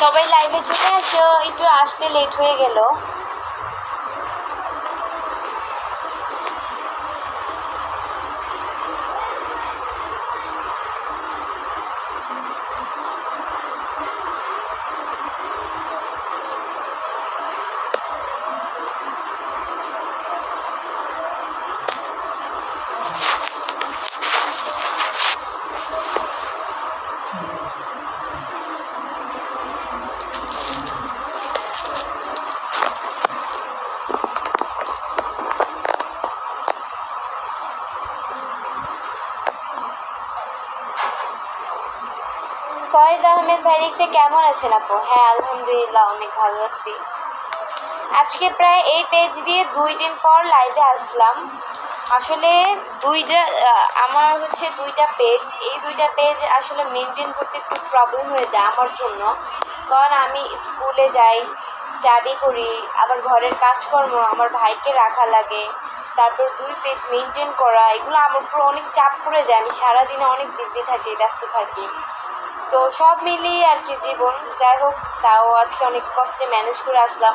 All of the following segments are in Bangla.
সবাই লাইভে চলে আসো। একটু আসতে লেট হয়ে গেল। লিখছে কেমন আছেন আপু? হ্যাঁ আলহামদুলিল্লাহ, অনেক ভালো আছি। আজকে প্রায় এই পেজ দিয়ে দুই দিন পর লাইভে আসলাম। আসলে দুইটা আমার হচ্ছে দুইটা পেজ এই দুইটা পেজ আসলে মেনটেন করতে একটু প্রবলেম হয়ে যায় আমার জন্য। কারণ আমি স্কুলে যাই স্টাডি করি, আবার ঘরের কাজকর্ম আমার ভাইকে রাখা লাগে। তারপর দুই পেজ মেনটেন করা, এগুলো আমার উপর অনেক চাপ পড়ে যায়। আমি সারাদিনে অনেক বিজি থাকি, ব্যস্ত থাকি। তো সব মিলিয়ে আর কি জীবন। যাই হোক, তাও আজকে অনেক কষ্টে ম্যানেজ করে আসলাম।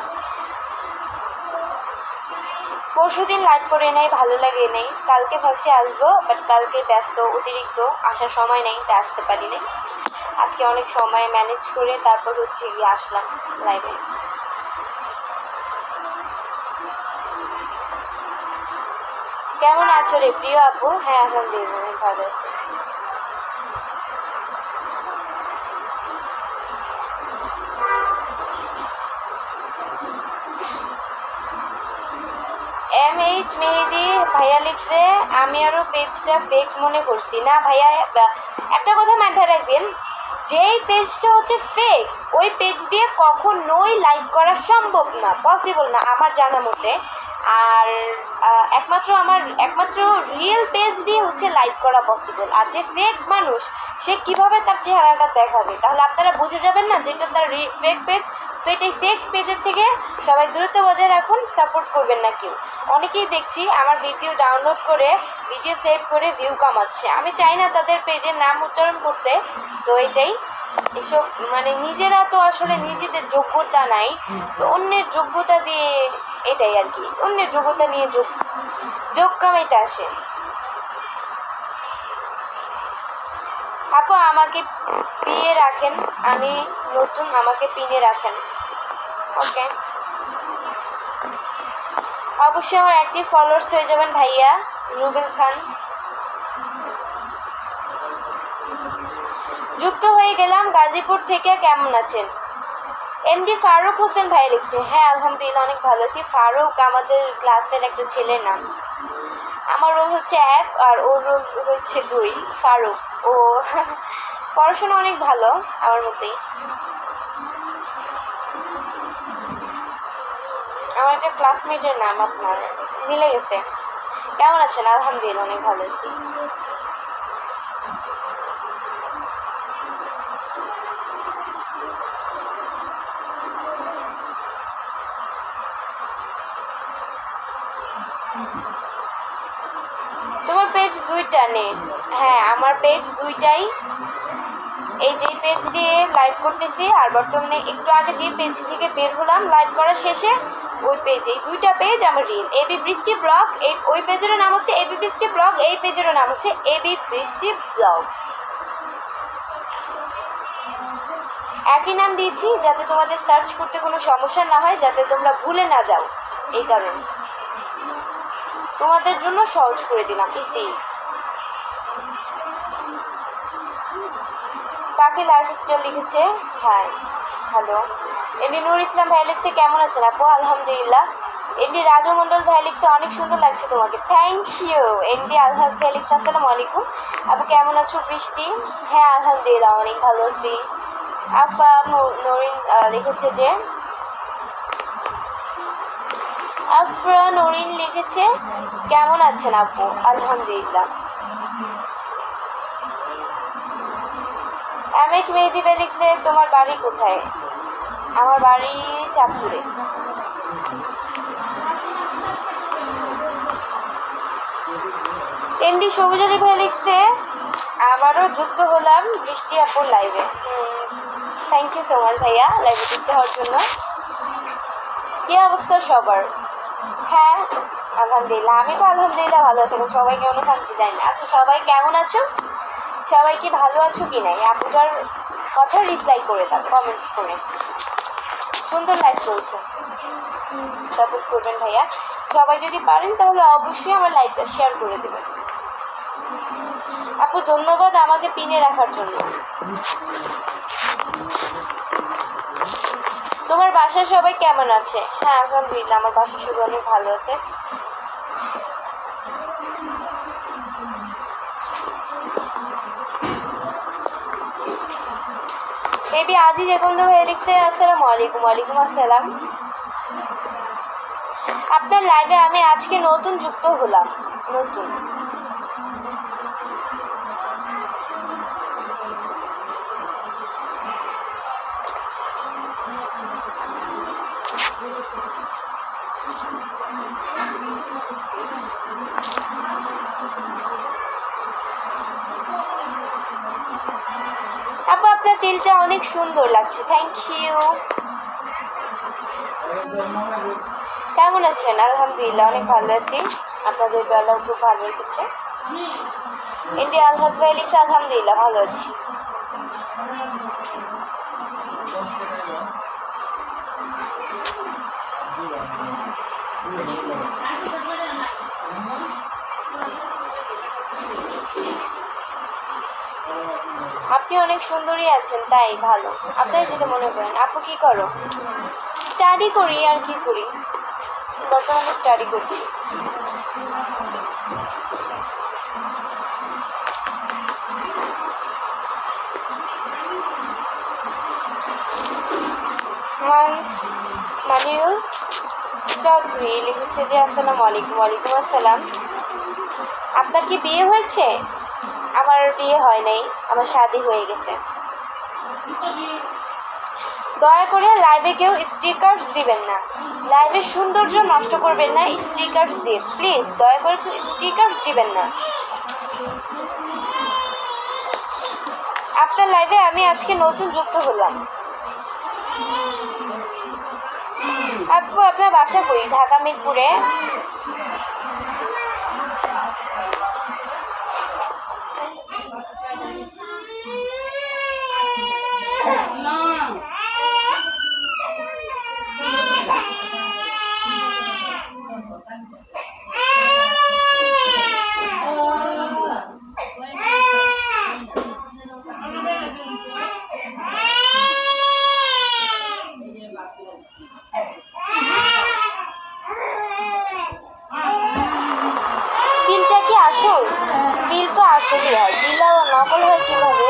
পরশু দিন লাইভ করে নেই, ভালো লাগে নেই। কালকে ভাবছি আসব বাট কালকে ব্যস্ত, অতিরিক্ত, আসার সময় নেই, তাই আসতে পারি নাই আজকে অনেক সময় ম্যানেজ করে তারপর হচ্ছে গিয়ে আসলাম লাইভে কেমন আছো রে প্রিয় আপু? হ্যাঁ আলহামদুলিল্লাহ ভালো আছি। এম এইচ মেহেদি ভাইয়া লিখছে, আমি আরও পেজটা ফেক মনে করছি। না ভাইয়া, একটা কথা মাথায় রাখবেন, যেই পেজটা হচ্ছে ফেক ওই পেজ দিয়ে কখনোই লাইক করা সম্ভব না পসিবল না, আমার জানা মতে। আর একমাত্র আমার, একমাত্র রিয়েল পেজ দিয়ে হচ্ছে লাইক করা পসিবল আর যে ফেক মানুষ, সে কীভাবে তার চেহারাটা দেখাবে? তাহলে আপনারা বুঝে যাবেন না যেটা তার ফেক পেজ তো এটাই ফেক পেজের থেকে সবাই দূরত্ব বজায় রাখুন সাপোর্ট করবেন না কেউ। অনেকেই দেখছি আমার ভিডিও ডাউনলোড করে ভিডিও সেভ করে ভিউ কামাচ্ছে। আমি চাই না তাদের পেজের নাম উচ্চারণ করতে। তো এটাই। এসব মানে নিজেরা তো আসলে নিজেদের যোগ্যতা নাই। তো অন্যের যোগ্যতা দিয়ে এটাই আর কি। অন্যের যোগ্যতা নিয়ে যোগ যোগ কামাইতে আসে। আপু, আমাকে পিয়ে রাখেন। আমি নতুন, আমাকে পিনে রাখেন। ওকে অবশ্যই আমার অ্যাক্টিভ ফলোয়ার্স হয়ে যাবেন ভাইয়া, রুবেল খান। যুক্ত হয়ে গেলাম গাজীপুর থেকে কেমন আছেন? এমডি ফারুক হোসেন ভাই লিখছে হ্যাঁ আলহামদুলিল্লাহ, অনেক ভালো আছি। ফারুক আমাদের ক্লাসের একটা ছেলের নাম। আমার রোল হচ্ছে এক আর ওর রোল হচ্ছে দুই। ফারুক, ও পড়াশোনা অনেক ভালো আমার মতেই। আমার একটা ক্লাসমেটের নাম আপনার, মিলে গেছে। কেমন আছেন? আলহামদুলিল্লাহ, অনেক ভালো আছি। তোমার পেজ দুইটা নে। হ্যাঁ আমার পেজ দুইটাই। এই যে পেজ দিয়ে লাইভ করতেছি, আর বর্তমানে একটু আগে যে পেজ থেকে বের হলাম লাইভ করা শেষে ওই পেজে দুইটা পেজ আমার রিল এবি বৃষ্টি ব্লগ এই, ওই পেজেরও নাম হচ্ছে এবি বৃষ্টি ব্লগ এই পেজেরও নাম হচ্ছে এবি বৃষ্টি ব্লগ একই নাম দিয়েছি, যাতে তোমাদের সার্চ করতে কোনো সমস্যা না হয়, যাতে তোমরা ভুলে না যাও, এই কারণে। তোমাদের জন্য সহজ করে দিলাম ইজি বাকি লাইফস্টাইল লিখেছে হ্যাঁ হ্যালো এমনি নুর ইসলাম ভাই লিখছে, কেমন আছেন আপু? আলহামদুলিল্লাহ। এমনি রাজু মণ্ডল ভাই লিখছে, অনেক সুন্দর লাগছে তোমাকে। থ্যাংক ইউ এমনি আলহাজ ভাই লিখছে, আসসালামু আলাইকুম। আপু, কেমন আছো? বৃষ্টি? হ্যাঁ আলহামদুলিল্লাহ, অনেক ভালো আছি। আফা নরিন লিখেছে যে, আফরা নরিন লিখেছে, কেমন আছেন আপু? আলহামদুলিল্লাহ। এম এইচ মেহেদি ভাই লিখছে, তোমার বাড়ি কোথায়? আমার বাড়ি চাঁদপুরে। এমডি সবুজ আলী ভাই লিখছে, আবারও যুক্ত হলাম বৃষ্টি আপুর লাইভে থ্যাংক ইউ সো মাচ ভাইয়া লাইভে যুক্ত হওয়ার জন্য। কি অবস্থা সবার? হ্যাঁ আলহামদুলিল্লাহ, আমি তো আলহামদুলিল্লাহ ভালো আছি, এবং সবাই কেমন আমি জানি না। আচ্ছা সবাই কেমন আছো? সবাই কি ভালো আছো কি নাই? আপুটার কথা রিপ্লাই করে দাও কমেন্টস করে। সুন্দর লাইভ চলছে। সাপোর্ট করবেন ভাইয়া। সবাই যদি পারেন তাহলে অবশ্যই আমার লাইভটা শেয়ার করে দেবেন। আপু, ধন্যবাদ আমাকে পিনে রাখার জন্য। তোমার বাসায় সবাই কেমন আছে? হ্যাঁ আলহামদুলিল্লাহ, আমার বাসায় সবাই অনেক ভালো আছে। আজই যে তো ভাই লিখছে আসসালামু আলাইকুম, ওয়ালাইকুম আসসালাম। আপনার লাইভে আমি আজকে নতুন যুক্ত হলাম, নতুন। তিলটা অনেক সুন্দর লাগছে। থ্যাংক ইউ কেমন আছেন? আলহামদুলিল্লাহ, অনেক ভালো আছি। আপনাদের বেলাও খুব ভালো রেখেছে। ইন্ডিয়া আলহাদ লিখছে, আলহামদুলিল্লাহ, ভালো আছি। আপনি অনেক সুন্দরী আছেন, তাই ভালো। আপনারা যেটা মনে করেন। আপু কি করো? স্টাডি করি, আর কি করি? বর্তমানে স্টাডি করছি। মান মানিরুল চৌধুরী লিখেছে যে, আসসালামু আলাইকুম। ওয়ালাইকুম আসসালাম। আপনার কি বিয়ে হয়েছে? আমার বিয়ে হয় নাই, আমার শাদি হয়ে গেছে। দয়া করে লাইভে কেউ স্টিকার দিবেন না। লাইভের সৌন্দর্য নষ্ট করবেন না স্টিকার দিয়ে। প্লিজ দয়া করে কেউ স্টিকার দিবেন না। আপনার লাইভে আমি আজকে নতুন যুক্ত হলাম। আপু, আপনার বাসা কই? ঢাকা মিরপুরে তিলটা কি আসল তিল তো আসলই হয় তিল আর নকল হয় কীভাবে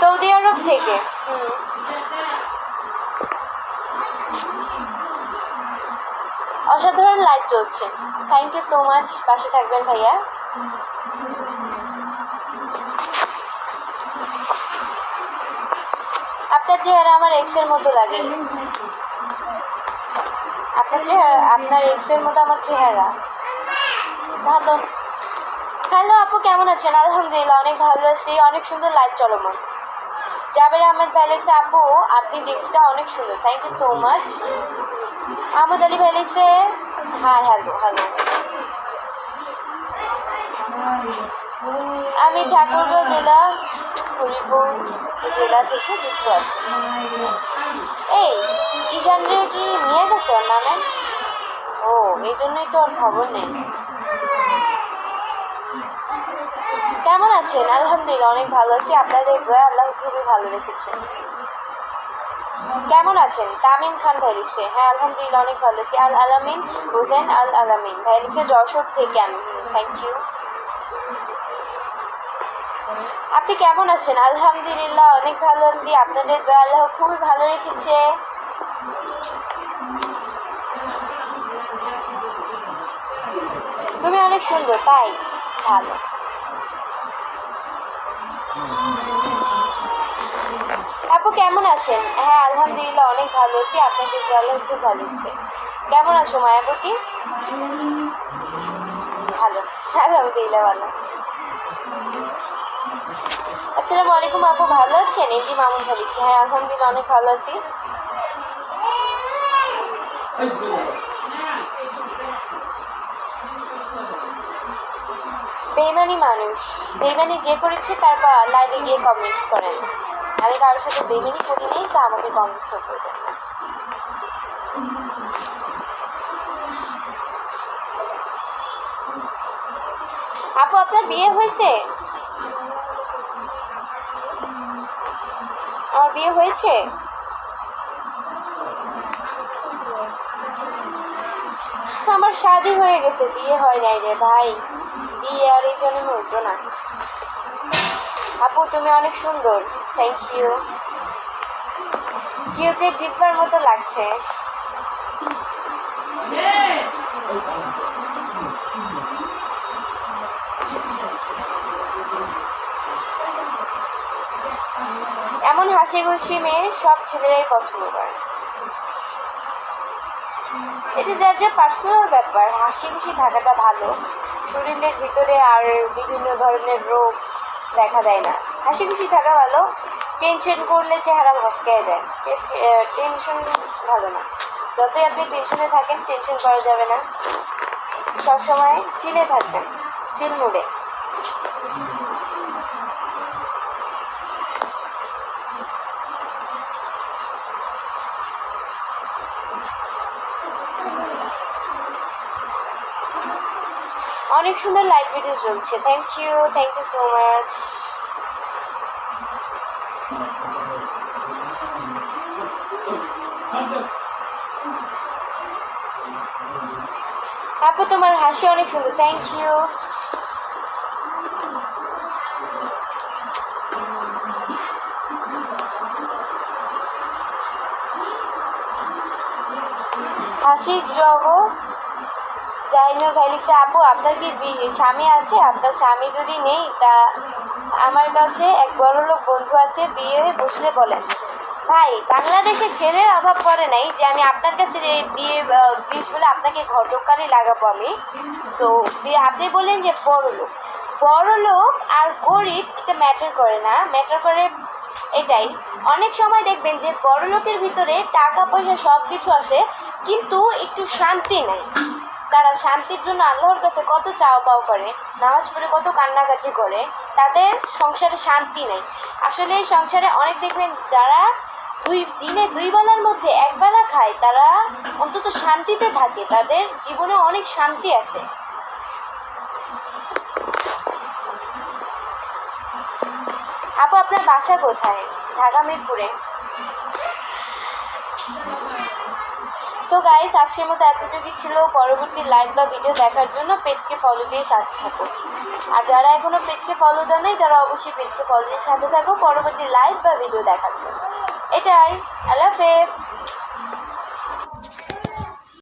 সৌদি আরব থেকে। অসাধারণ লাইভ চলছে। থ্যাংক ইউ সো মাচ পাশে থাকবেন ভাইয়া। আপনার চেহারা আমার এক্সের মতো লাগে। আপনার চেহারা, আপনার এক্সের মতো আমার চেহারা। ভালো। হ্যালো আপু, কেমন আছেন? আলহামদুলিল্লাহ, অনেক ভালো আছি। অনেক সুন্দর লাইভ চলমান। জাবের আহমেদ ভাই লিখছে, আপু, আপনি দেখতে অনেক সুন্দর। Thank you so much Ahmad Ali ভাই লিখছে হ্যাঁ হ্যালো হ্যালো আমি ঠাকুরগাঁও জেলা হরিপুর জেলা থেকে যুক্ত আছি। এই ইজানরে কি নিয়ে গেছে ওর নামে? ও, এই জন্যই তো ওর খবর নেই। কেমন আছেন? আলহামদুলিল্লাহ, অনেক ভালো আছি। আপনাদের দোয়া আল্লাহ খুবই ভালো রেখেছে কেমন আছেন? তামিম খান ভাই লিখছে হ্যাঁ আলহামদুলিল্লাহ, অনেক ভালো আছি। আল আলামিন হোসেন আল আলামিন ভাই লিখছে, যশোর থেকে আমি। থ্যাংক ইউ আপনি কেমন আছেন? আলহামদুলিল্লাহ, অনেক ভালো আছি। আপনাদের দোয়া, আল্লাহ খুবই ভালো রেখেছে। তুমি অনেক সুন্দর, তাই? ভালো। আপু, কেমন আছেন? হ্যাঁ আলহামদুলিল্লাহ, অনেক ভালো আছি। আপনাদের দোয়া খুব ভালো হচ্ছে কেমন আছো, মায়াবতী? ভালো। আলহামদুলিল্লাহ, ভালো। আসসালামু আলাইকুম আপু, ভালো আছেন? এমডি মামুন লিখছে হ্যাঁ আলহামদুলিল্লাহ, অনেক ভালো আছি। বেইমানি মানুষ। বেইমানি যে করেছে, তার লাইভে গিয়ে কমেন্টস করেন। আমি কারোর সাথে বেইমানি করি নেই, তা আমাকে কমেন্টস করবেন না। আপু, আপনার বিয়ে হয়েছে? আমার বিয়ে হয়েছে? আমার শাদি হয়ে গেছে, বিয়ে হয় নাই রে ভাই। বিয়ে আর এই জন্য হতো না। আপু, তুমি অনেক সুন্দর। থ্যাংক ইউ কিউটের ডিব্বার মতো লাগছে। এমন হাসি খুশি মেয়ে, সব ছেলেরাই পছন্দ করে। এটা যার যা পার্সোনাল ব্যাপার, হাসি খুশি থাকাটা ভালো। শরীরের ভিতরে আর বিভিন্ন ধরনের রোগ দেখা দেয় না। হাসি খুশি থাকা ভালো টেনশন করলে চেহারা মস্কায় যায়। টেনশন ভালো না। যতই আপনি টেনশনে থাকেন টেনশন করা যাবে না। সব সময় চিলে থাকবেন চিল মুডে অনেক সুন্দর লাইভ ভিডিও চলছে। Thank you thank you so much আপু, তোমার হাসি অনেক সুন্দর। থ্যাংক ইউ হাসির জগৎ। জাহিনুর ভাই লিখছে, আপু, আপনার কি স্বামী আছে? আপনার স্বামী যদি নেই, তা আমার কাছে এক বড় লোক বন্ধু আছে, বিয়ে হয়ে বসলে বলেন। ভাই, বাংলাদেশে ছেলের অভাব পড়ে নাই যে আমি আপনার কাছে যে বিয়ে বিষ বলে আপনাকে ঘটকালি লাগাবো আমি। তো আপনি বললেন যে বড় লোক বড় লোক আর গরিব এটা ম্যাটার করে না ম্যাটার করে এটাই। অনেক সময় দেখবেন যে বড় লোকের ভিতরে টাকা পয়সা সব কিছু আসে, কিন্তু একটু শান্তি নেই। তারা শান্তির জন্য আল্লাহর কাছে কত চাও পাও করে, নামাজ পড়ে কত কান্নাকাটি করে, তাদের সংসারে শান্তি নেই। আসলে এই সংসারে অনেক দেখবেন যারা দুই, দিনে দুই বেলার মধ্যে এক বেলা খায়, তারা অন্তত শান্তিতে থাকে, তাদের জীবনে অনেক শান্তি আছে। আপু, আপনার বাসা কোথায়? ঢাকা মিরপুরে। তো গাইস আজকের মতো এতটুকুই ছিল। পরবর্তী লাইভ বা ভিডিও দেখার জন্য পেজকে ফলো দিয়ে সাথে থাকো। আর যারা এখনও পেজকে ফলো দেয় নাই, তারা অবশ্যই পেজকে ফলো দিয়ে সাথে থাকো। পরবর্তী লাইভ বা ভিডিও দেখার জন্য। এটাই। আল্লাহ হাফেজ।